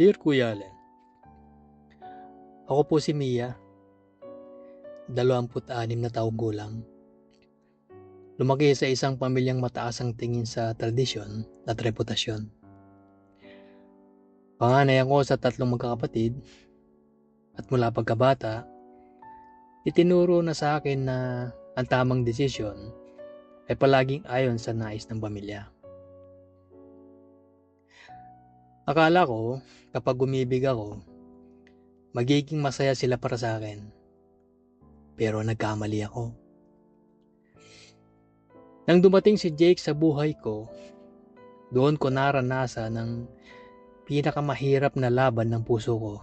Dear Kuya Allen, Ako po si Mia, 26 na taong gulang. Lumaki sa isang pamilyang mataas ang tingin sa tradisyon at reputasyon. Panganay ako sa tatlong magkakapatid at mula pagkabata, itinuro na sa akin na ang tamang desisyon ay palaging ayon sa nais ng pamilya. Akala ko kapag umibig ako, magiging masaya sila para sa akin. Pero nagkamali ako. Nang dumating si Jake sa buhay ko, doon ko naranasan ng pinakamahirap na laban ng puso ko.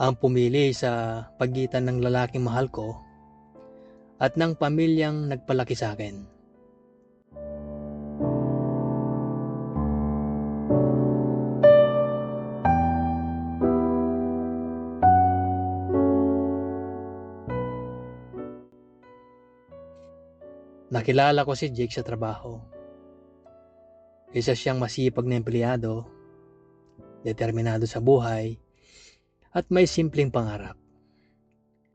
Ang pumili sa pagitan ng lalaking mahal ko at ng pamilyang nagpalaki sa akin. Nakilala ko si Jake sa trabaho. Isa siyang masipag na empleyado, determinado sa buhay, at may simpleng pangarap.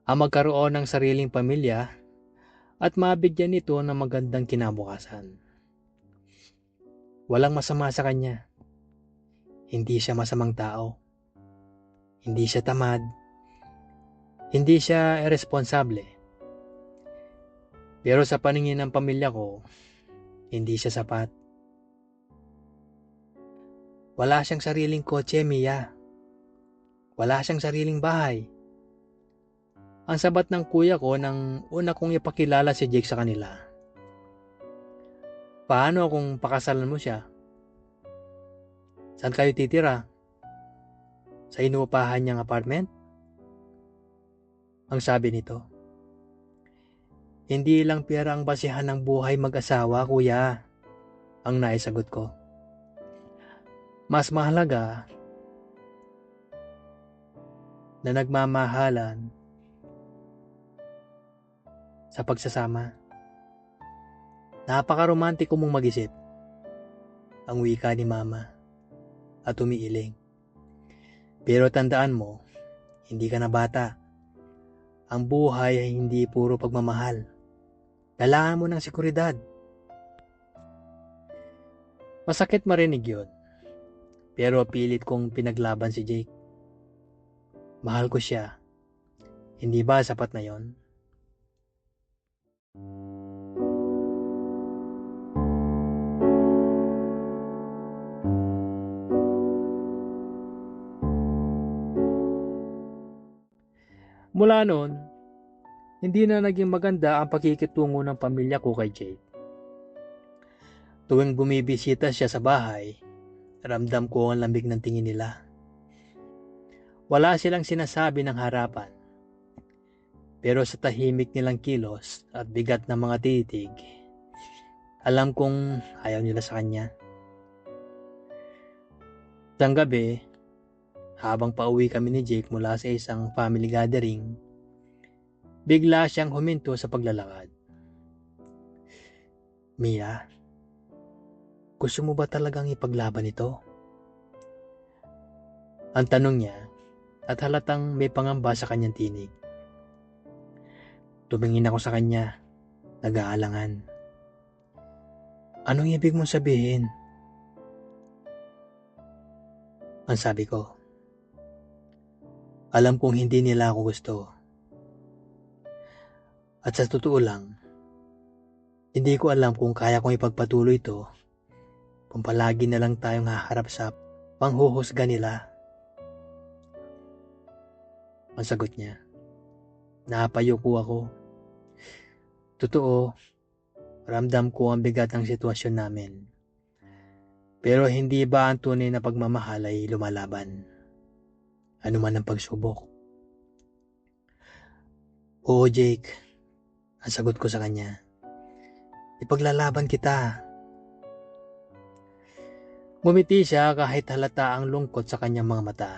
Ang magkaroon ng sariling pamilya at mabigyan ito ng magandang kinabukasan. Walang masama sa kanya. Hindi siya masamang tao. Hindi siya tamad. Hindi siya irresponsable. Pero sa paningin ng pamilya ko, hindi siya sapat. Wala siyang sariling kotse, Mia. Wala siyang sariling bahay. Ang sabat ng kuya ko nang una kong ipakilala si Jake sa kanila. Paano kung pakasalan mo siya? Saan kayo titira? Sa inuupahan niyang apartment? Ang sabi nito. Hindi lang pera ang basihan ng buhay mag-asawa, kuya. Ang naisagot ko. Mas mahalaga na nagmamahalan sa pagsasama. Napaka-romantiko mong mag-isip. Ang wika ni mama at umiiling. Pero tandaan mo, hindi ka na bata. Ang buhay ay hindi puro pagmamahal. Kailangan mo ng seguridad. Masakit marinig yun. Pero pilit kong pinaglaban si Jake. Mahal ko siya. Hindi ba sapat na yon? Mula noon, hindi na naging maganda ang pagkikitungo ng pamilya ko kay Jake. Tuwing bumibisita siya sa bahay, ramdam ko ang lamig ng tingin nila. Wala silang sinasabi ng harapan. Pero sa tahimik nilang kilos at bigat ng mga titig, alam kong ayaw nila sa kanya. Isang gabi, habang pauwi kami ni Jake mula sa isang family gathering, Bigla siyang huminto sa paglalakad. Mia, gusto mo ba talagang ipaglaban ito? Ang tanong niya at halatang may pangamba sa kanyang tinig. Tumingin ako sa kanya, nag-aalangan. Anong ibig mong sabihin? Ang sabi ko, alam kong hindi nila ako gusto. At sa totoo lang, hindi ko alam kung kaya kong ipagpatuloy ito kung palagi na lang tayong haharap sa panghuhusga nila. Ang sagot niya, napayuko ako. Totoo, ramdam ko ang bigat ng sitwasyon namin. Pero hindi ba ang tunay na pagmamahal ay lumalaban? Ano man ang pagsubok? Oo, Jake. Ang sagot ko sa kanya, ipaglalaban kita. Ngumiti siya kahit halata ang lungkot sa kanyang mga mata.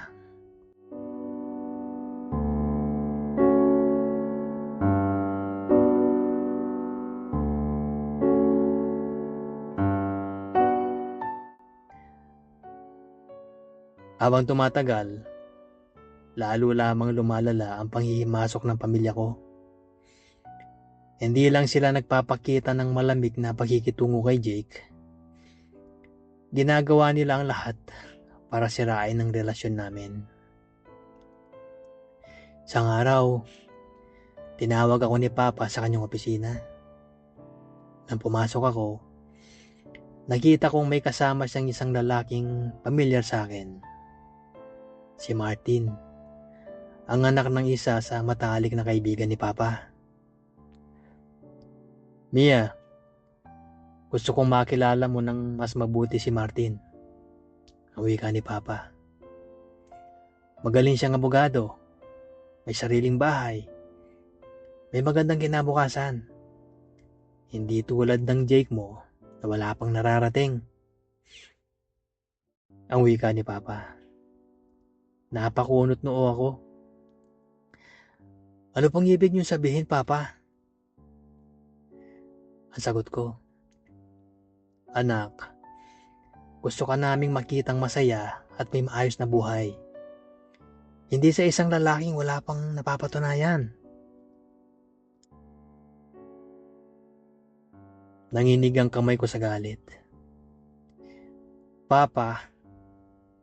Habang tumatagal, lalo lamang lumalala ang panghihimasok ng pamilya ko. Hindi lang sila nagpapakita ng malamig na pagkikitungo kay Jake. Ginagawa nila ang lahat para sirain ang relasyon namin. Sang araw, tinawag ako ni Papa sa kanyang opisina. Nang pumasok ako, nakita kong may kasama siyang isang lalaking pamilyar sa akin. Si Martin, ang anak ng isa sa matalik na kaibigan ni Papa. Mia, gusto kong makilala mo ng mas mabuti si Martin. Ang wika ni Papa. Magaling siyang abogado. May sariling bahay. May magandang kinabukasan. Hindi tulad ng Jake mo na wala pang nararating. Ang wika ni Papa. Napakunot noo ako. Ano pang ibig niyong sabihin, Papa? Ang sagot ko, Anak, gusto ka naming makitang masaya at may maayos na buhay. Hindi sa isang lalaking wala pang napapatunayan. Nanginig ang kamay ko sa galit. Papa,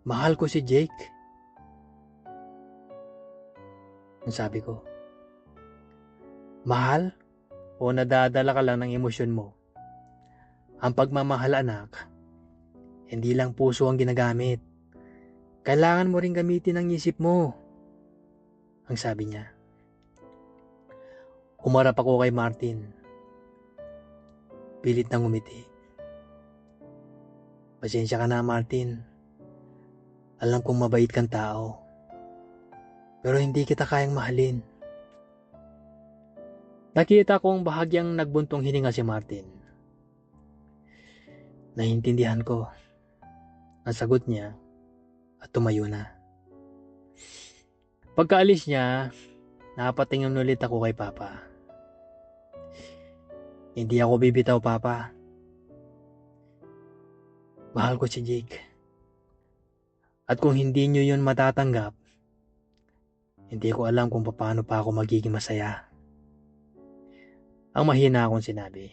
mahal ko si Jake. Ang sabi ko, Mahal? O nadadala ka lang ng emosyon mo. Ang pagmamahal anak, hindi lang puso ang ginagamit. Kailangan mo rin gamitin ang isip mo. Ang sabi niya. Umarap ako kay Martin. Pilit nang umiti. Pasensya ka na Martin. Alam kong mabait kang tao. Pero hindi kita kayang mahalin. Nakita kong bahagyang nagbuntong hininga si Martin. Naintindihan ko ang sagot niya at tumayo na. Pagkaalis niya, napatingin ulit ako kay Papa. Hindi ako bibitaw, Papa. Mahal ko si Jake. At kung hindi niyo yun matatanggap, hindi ko alam kung paano pa ako magiging masaya. Ang mahina akong sinabi.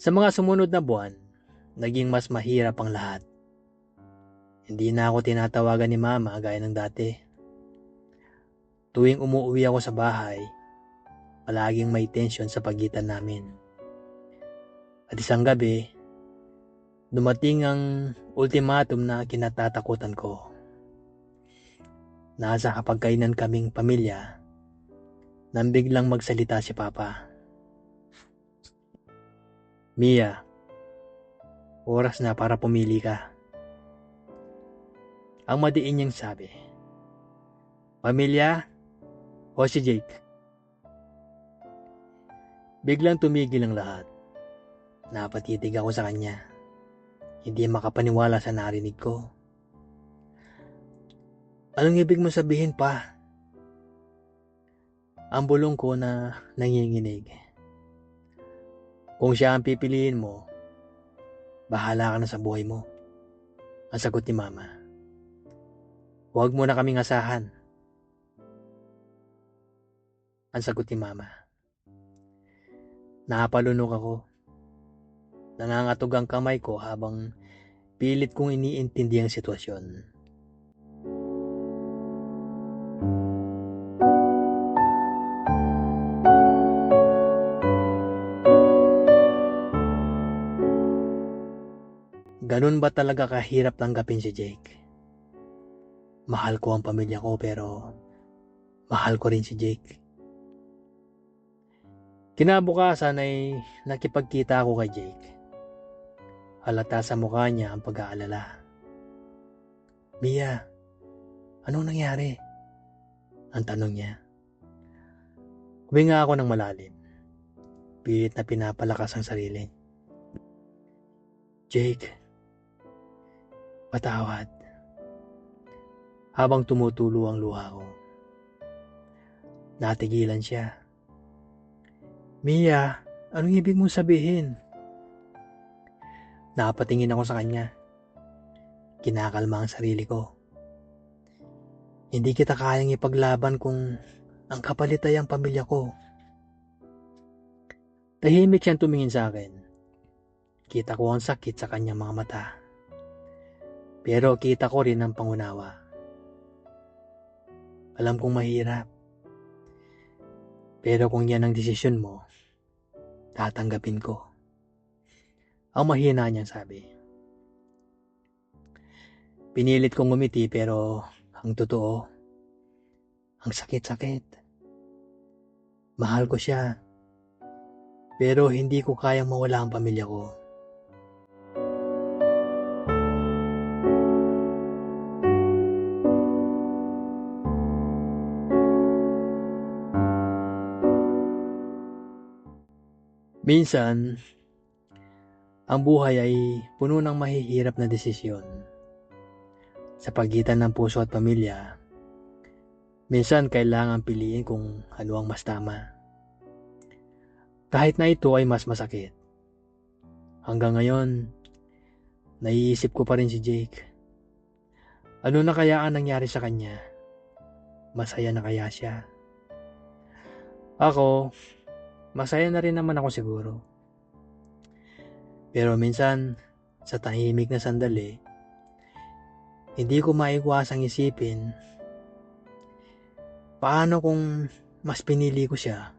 Sa mga sumunod na buwan, naging mas mahirap ang lahat. Hindi na ako tinatawagan ni mama gaya ng dati. Tuwing umuwi ako sa bahay, palaging may tension sa pagitan namin. At isang gabi, dumating ang ultimatum na kinatatakutan ko. Nasa kapagkainan kaming pamilya nang biglang magsalita si Papa. Mia, oras na para pumili ka. Ang madiin niyang sabi, Pamilya o si Jake? Biglang tumigil ang lahat. Napatitig ako sa kanya. Hindi makapaniwala sa narinig ko. Anong ibig mo sabihin pa? Ang bulong ko na nanginginig. Kung siya ang pipiliin mo, bahala ka na sa buhay mo. Ang sagot ni Mama. Huwag mo na kaming asahan. Ang sagot ni Mama. Napalunok ako. Nangangatog ang kamay ko habang pilit kong iniintindi ang sitwasyon. Ganun ba talaga kahirap tanggapin si Jake? Mahal ko ang pamilya ko pero mahal ko rin si Jake. Kinabukasan ay nakipagkita ako kay Jake. Halata sa mukha niya ang pag-aalala. Mia, anong nangyari? Ang tanong niya. Huminga ako ng malalim. Pilit na pinapalakas ang sarili. Jake, Patawad. habang tumutulo ang luha ko. Natigilan siya. Mia, anong ibig mong sabihin? Napatingin ako sa kanya. Kinakalma ang sarili ko. Hindi kita kayang ipaglaban kung ang kapalit ay ang pamilya ko. Tahimik siyang tumingin sa akin. Kita ko ang sakit sa kanyang mga mata. Pero kita ko rin ang pangunawa. Alam kong mahirap. Pero kung yan ang desisyon mo, tatanggapin ko. Ang mahina niyang sabi. Pinilit kong ngumiti pero ang totoo, ang sakit-sakit. Mahal ko siya. Pero hindi ko kayang mawala ang pamilya ko. Minsan, ang buhay ay puno ng mahihirap na desisyon. Sa pagitan ng puso at pamilya, minsan kailangan piliin kung ano ang mas tama. Kahit na ito ay mas masakit. Hanggang ngayon, naiisip ko pa rin si Jake. Ano na kaya ang nangyari sa kanya? Masaya na kaya siya? Ako, Masaya na rin naman ako siguro. Pero minsan, sa tahimik na sandali, hindi ko maiwasang isipin, paano kung mas pinili ko siya?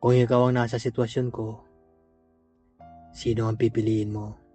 Kung ikaw ang nasa sitwasyon ko, sino ang pipiliin mo?